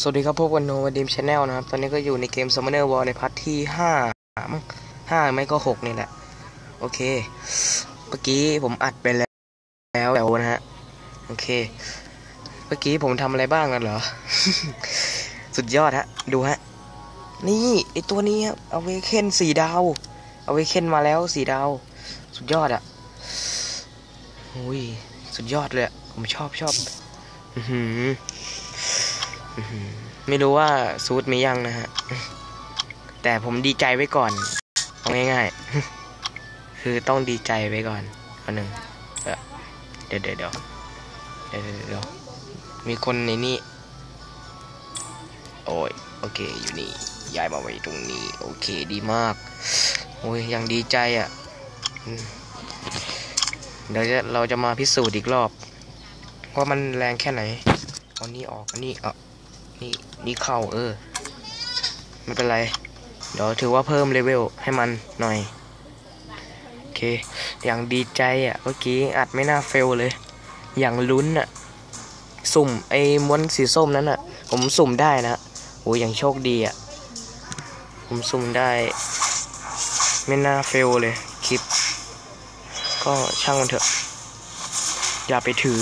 สวัสดีครับพวกวันโนวดีมชาแนลนะครับ ตอนนี้ก็อยู่ในเกม Summoner War ในพาร์ทที่ห้ามั้งห้าไม่ก็หกนี่แหละ โอเค เมื่อกี้ผมอัดไปแล้วแล้วแล้วนะฮะ โอเค เมื่อกี้ผมทำอะไรบ้างกันเหรอ สุดยอดฮะ ดูฮะ นี่ไอตัวนี้ครับเอาเวเคนสี่ดาวเอาเวเคนมาแล้วสี่ดาว สุดยอดอะอุ้ย สุดยอดเลยผมชอบชอบ อือหือ ไม่รู้ว่าซูดมียังนะฮะ แต่ผมดีใจไว้ก่อนเอาง่ายๆ คือต้องดีใจไว้ก่อนอันหนึ่งเดี๋ยวเดี๋ยวเดี๋ยวเดี๋ยวเดี๋ยวมีคนในนี้ โอ้ยโอเคอยู่นี่ย้ายมาไว้ตรงนี้ โอเคดีมาก โอ้ยยังดีใจอะเดี๋ยวเราจะมาพิสูจน์อีกรอบ ว่ามันแรงแค่ไหนอานี่ออกอันนี้เออ นี่นี่เข้าเออ ไม่เป็นไร เดี๋ยวถือว่าเพิ่มเลเวลให้มันหน่อย โอเค อย่างดีใจอะเมื่อกี้อัดไม่น่าเฟลเลย อย่างลุ้นอะ สุ่มไอ้ม้วนสีส้มนั้นอะ ผมสุ่มได้นะโอ้ยอย่างโชคดีอะ ผมสุ่มได้ ไม่น่าเฟลเลยคลิป ก็ช่างมันเถอะ อย่าไปถือ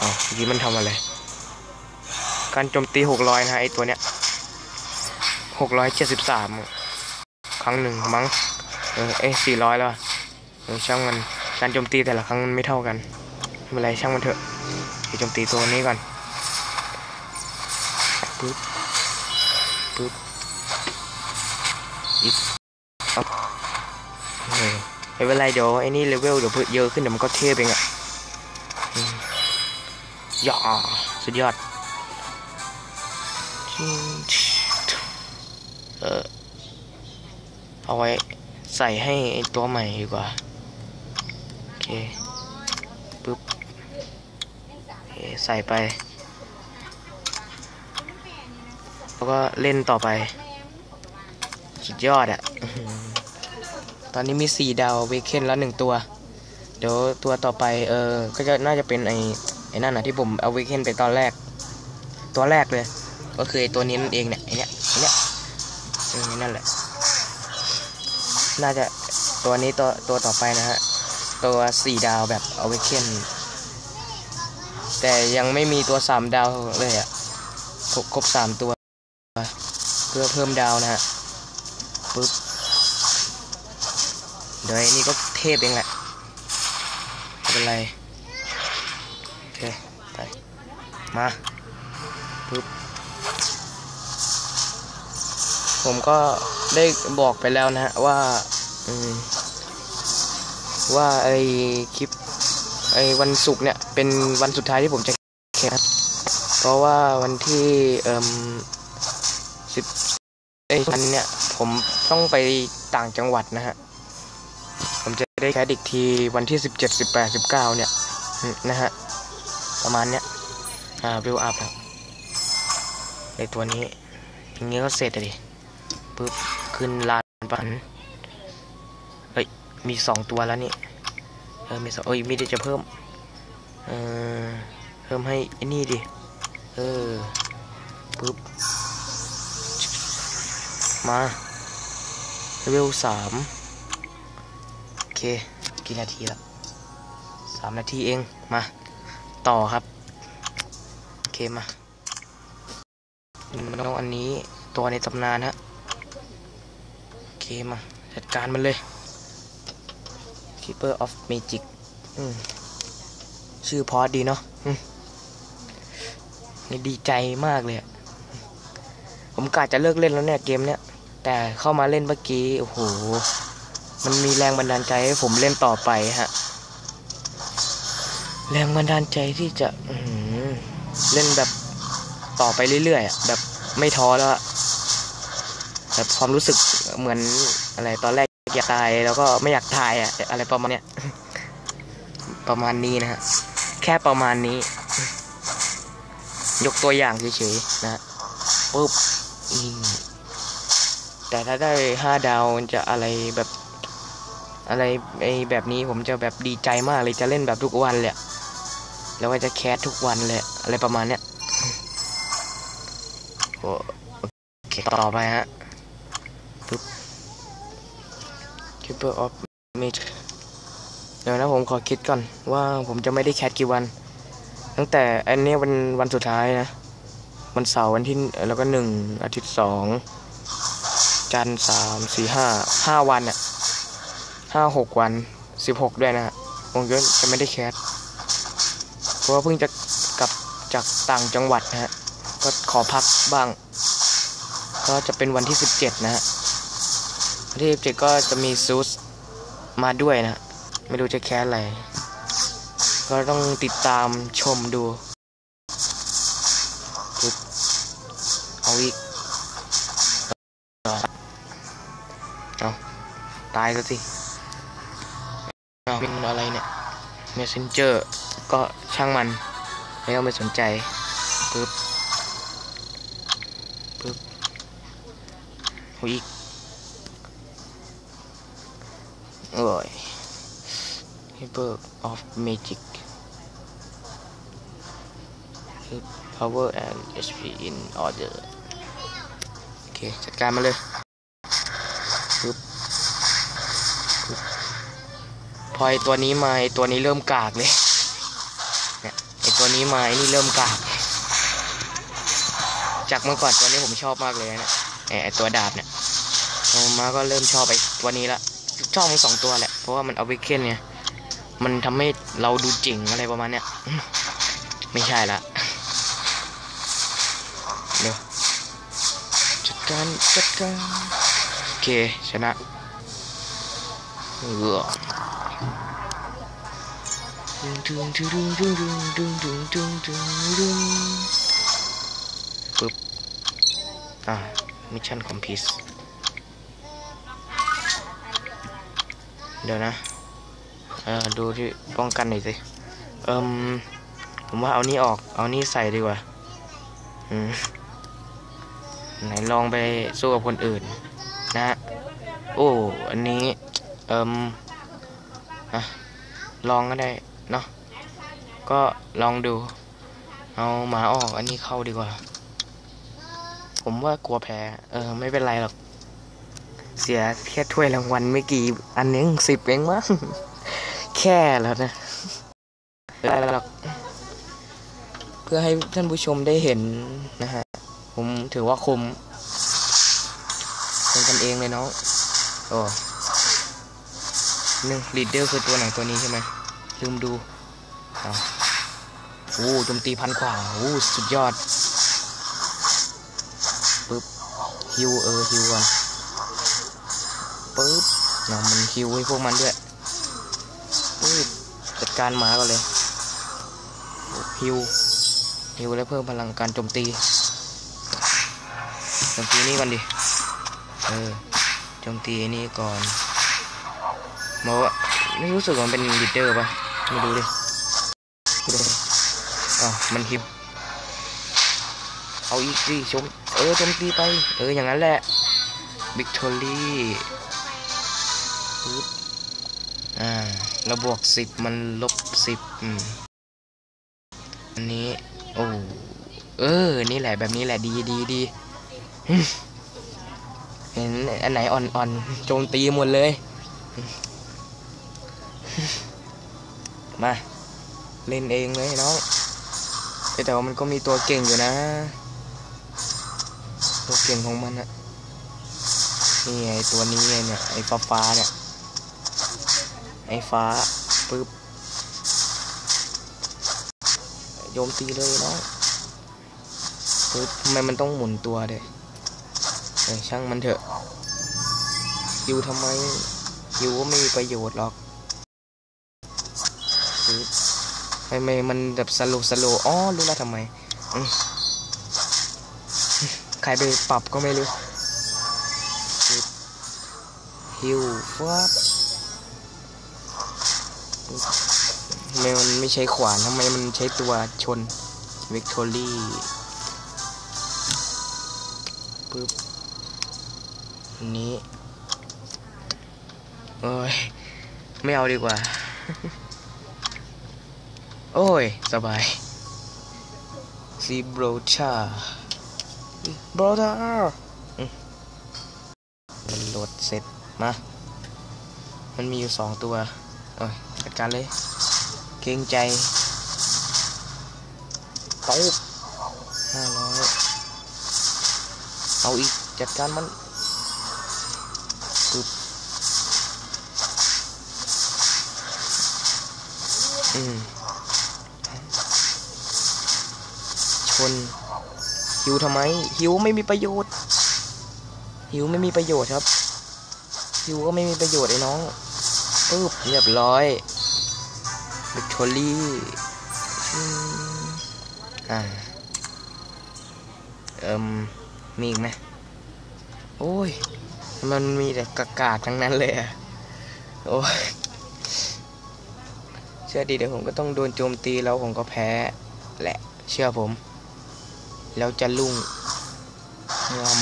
อ๋อเมื่อกี้มันทำอะไร การโจมตีหกร้อยนะฮะไอตัวเนี้ยหกร้อยเจ็ดสิบสามครั้งหนึ่งมั้ง เออ เอ้สี่ร้อยแล้วเออช่างมันการโจมตีแต่ละครั้งมันไม่เท่ากันไม่เป็นไรช่างมันเถอะไปโจมตีตัวนี้ก่อนปึ๊บปึ๊บอีกเอาเออไม่เป็นไรเดี๋ยวไอ้นี่เลเวลเดี๋ยวเยอะขึ้นเดี๋ยวมันก็เทพเองอะอืมยาสุดยอด เอาไว้ใส่ให้ไอตัวใหม่ดีกว่า โอเคปึ๊บโอเคใส่ไป แล้วก็เล่นต่อไป สุดยอดอะตอนนี้มีสี่ดาวเวเคนแล้วหนึ่งตัว เดี๋ยวตัวต่อไปเออ ก็จะน่าจะเป็นไอไอ้นั่นนะที่ผมเอาเวกเคนไปตอนแรก ตัวแรกเลย ก็คือไอ้ตัวนี้นั่นเองเนี่ยไอ้เนี้ยไอ้เนี้ยเออนั่นแหละ น่าจะตัวนี้ตัวตัวต่อไปนะฮะ ตัวสี่ดาวแบบเอาวิกเคนแต่ยังไม่มีตัวสามดาวเลยอะครบครบสามตัว เพื่อเพิ่มดาวนะฮะปึ๊บเดี๋ยวนี่ก็เทพเองแหละเป็นไร โอเค ไป มาปึ๊บ ผมก็ได้บอกไปแล้วนะฮะว่าว่าไอคลิปไอวันศุกร์เนี่ยเป็นวันสุดท้ายที่ผมจะแคสเพราะว่าวันที่เอ่มสิบไอวันเนี่ยผมต้องไปต่างจังหวัดนะฮะผมจะได้แคสอีกทีวันที่สิบเจ็ดสิบแปดสิบเก้าเนี่ยนะฮะประมาณเนี้ยอ่าบิวอัพในตัวนี้อย่างเงี้ยก็เสร็จเลย ปึ๊บขึ้นลานปันเฮ้ยมีสองตัวแล้วนี่เออมีสองเอ้ยมีเดี๋ยวจะเพิ่มเออเพิ่มให้อ้นี่ดิเออปึ๊บมาเลเวลสามโอเคกี่นาทีแล้วสามนาทีเองมาต่อครับโอเคมามันต้องอันนี้ตัวในตำนานฮะ เคมาจัดการมันเลย Keeper of Magic ชื่อพอดดีเนาะนี่ดีใจมากเลยผมกะจะเลิกเล่นแล้วเนี่ยเกมเนี้ย แต่เข้ามาเล่นเมื่อกี้ โอ้โห มันมีแรงบันดาลใจให้ผมเล่นต่อไปฮะ แรงบันดาลใจที่จะเล่นแบบต่อไปเรื่อยๆแบบไม่ท้อแล้วอะ แบบความรู้สึกเหมือนอะไรตอนแรกอยากตายแล้วก็ไม่อยากตายอะอะไรประมาณเนี้ยประมาณนี้นะฮะแค่ประมาณนี้ ยกตัวอย่างเฉยๆนะปุ๊บแต่ถ้าได้ห้าดาวจะอะไรแบบอะไรไอแบบนี้ผมจะแบบดีใจมากเลยจะเล่นแบบทุกวันเลยแล้วก็จะแคสทุกวันเลยอะไรประมาณเนี้ยโอเคต่อไปฮะ ปึ๊บ Keeper of Mage เดี๋ยวนะผมขอคิดก่อน ว่าผมจะไม่ได้แคทกี่วัน ตั้งแต่อันนี้วันวันสุดท้ายนะ วันเสาร์วันที่แล้วก็หนึ่งอาทิตย์สองจันทร์สามสี่ห้าห้าวันอะห้าหกวันสิบหกด้วยนะฮะผมก็จะไม่ได้แคสเพราะว่าเพิ่งจะกลับจากต่างจังหวัดนะฮะก็ขอพักบ้าง ก็จะเป็นวันที่สิบเจ็ดนะฮะ วันที่เจก็จะมีซูสมาด้วยนะ ไม่รู้จะแคสอะไร ก็ต้องติดตามชมดูเอาอีกเอาตายซะสิเอาเป็นอะไรเนี่ย Messenger ก็ช่างมัน ไม่ต้องไปสนใจปึ๊บปึ๊บเอาอีก โอ้ย Hyper of Magic Power and HP in order โอเค จัดการมาเลยปึ๊บปึ๊บพอไอตัวนี้มาไอตัวนี้เริ่มกากเลยเนี่ยไอตัวนี้มาไอนี่เริ่มกากจากเมื่อก่อนตัวนี้ผมชอบมากเลยนะไอไอตัวดาบเนี่ยมาก็เริ่มชอบไอตัวนี้ละ ชอบทั้งสองตัวแหละ เพราะว่ามันเอาไว้เค้นไงมันทำให้เราดูเจ๋งอะไรประมาณเนี้ยไม่ใช่ละเดี๋ยวจัดการจัดการโอเคชนะเออดึงดึงดึงดึงดึงดึงดึงดึงดึงดึงปึ๊บอ่ามิชชั่นคอมพิว เดี๋ยวนะ เออดูที่ป้องกันหน่อยสิ เอิมผมว่าเอานี่ออก เอานี่ใส่ดีกว่า อืม ไหนลองไปสู้กับคนอื่น นะ โอ้ อันนี้ เอิมอะลองก็ได้ เนาะ ก็ลองดู เอาหมาออก อันนี้เข้าดีกว่า ผมว่ากลัวแพ้ เออ ไม่เป็นไรหรอก เสียแค่ถ้วยรางวัลไม่กี่ อันเองสิบเองมั้งแค่แล้วนะแล้วหรอกเพื่อให้ท่านผู้ชมได้เห็นนะฮะ ผมถือว่าคุมเป็นกันเองเลยน้องโอ้หนึ่งลีดเดอร์คือตัวไหนตัวนี้ใช่ไหมลืมดูเอาโอ้โจมตีพันกว่าโอ้สุดยอดปึ๊บฮิวเออฮิวก่อน เนามันฮิวให้พวกมันด้วยปึ๊บจัดการหมาก็เลยฮิวฮิวแล้วเพิ่มพลังการโจมตีโจมตีนี่ก่อนดิ เออโจมตีนี่ก่อนมอกว่าไม่รู้สึกว่ามันเป็นลีดเดอร์ปะม่ดูดิดูดิอ๋อมันฮิวเอาอีกสิชมเออโจมตีไป เอออย่างนั้นแหละ วิกตอรี่ ปึ๊บอ่าเราบวกสิบมันลบสิบอืมอันนี้ โอ้เออ นี่แหละแบบนี้แหละดีดีดีเห็นอันไหนอ่อนๆโจมตีหมดเลย มา เล่นเองเลยน้องแต่ว่ามันก็มีตัวเก่งอยู่นะ ตัวเก่งของมันอะนี่ไอตัวนี้เนี่ยไอฟ้าฟ้าเนี่ย ไอ้ฟ้าปึ๊บโยมตีเลยเนาะปึ๊บทำไมมันต้องหมุนตัวเด้เอช่างมันเถอะอยิวทำไมอยิวก็ไม่มีประโยชน์หรอกปึ๊บทำไมมันแบบสโลสโลอ๋อรู้แล้วทำไมใครไปปรับก็ไม่รู้ฮิวฟับ ทำไมมันไม่ใช้ขวานทำไมมันใช้ตัวชนวิกตอรี่ปึ๊บอันนี้โอ้ย ไม่เอาดีกว่า โอ้ย สบายซีบรชาบรอเธอมันโหลดเสร็จ มา มันมีอยู่สองตัวเอ้ย จัดการเลย เกรงใจปุ๊บห้าร้อยเอาอีก จัดการมันปึ๊บอืมชนหิวทำไม หิวไม่มีประโยชน์ หิวไม่มีประโยชน์ครับหิวก็ไม่มีประโยชน์ไอ้น้องปึ๊บเรียบร้อย วิกตอรี่อ่าเอิมมีอีกไหมโอ้ย มันมีแต่กากาศทั้งนั้นเลยอะโอ้ยเชื่อดีเดี๋ยวผมก็ต้องโดนโจมตีแล้วผมก็แพ้แหละ เชื่อผม แล้วจะลุ่งงอม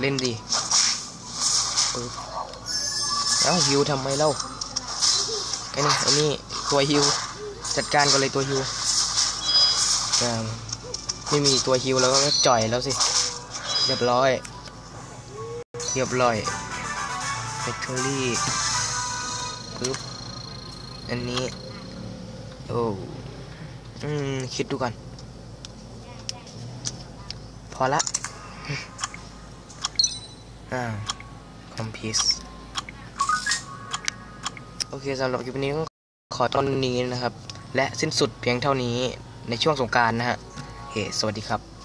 เล่นดิปึ๊บเอ้าฮิวทำไมเล่า อ้นี่ไอ้นี่ตัวฮิวจัดการกันเลยตัวฮิวไม่มีตัวฮิวแล้วก็จ่อยแล้วสิเรียบร้อยเรียบร้อยแบตเตอรี่ปึ๊บอันนี้โอ้อืมคิดดูก่อนพอละอ่าคอมพิว โอเคสำหรับคลิปนี้ขอตอนนี้นะครับ และสิ้นสุดเพียงเท่านี้ในช่วงสงการนะฮะโอเคสวัสดีครับ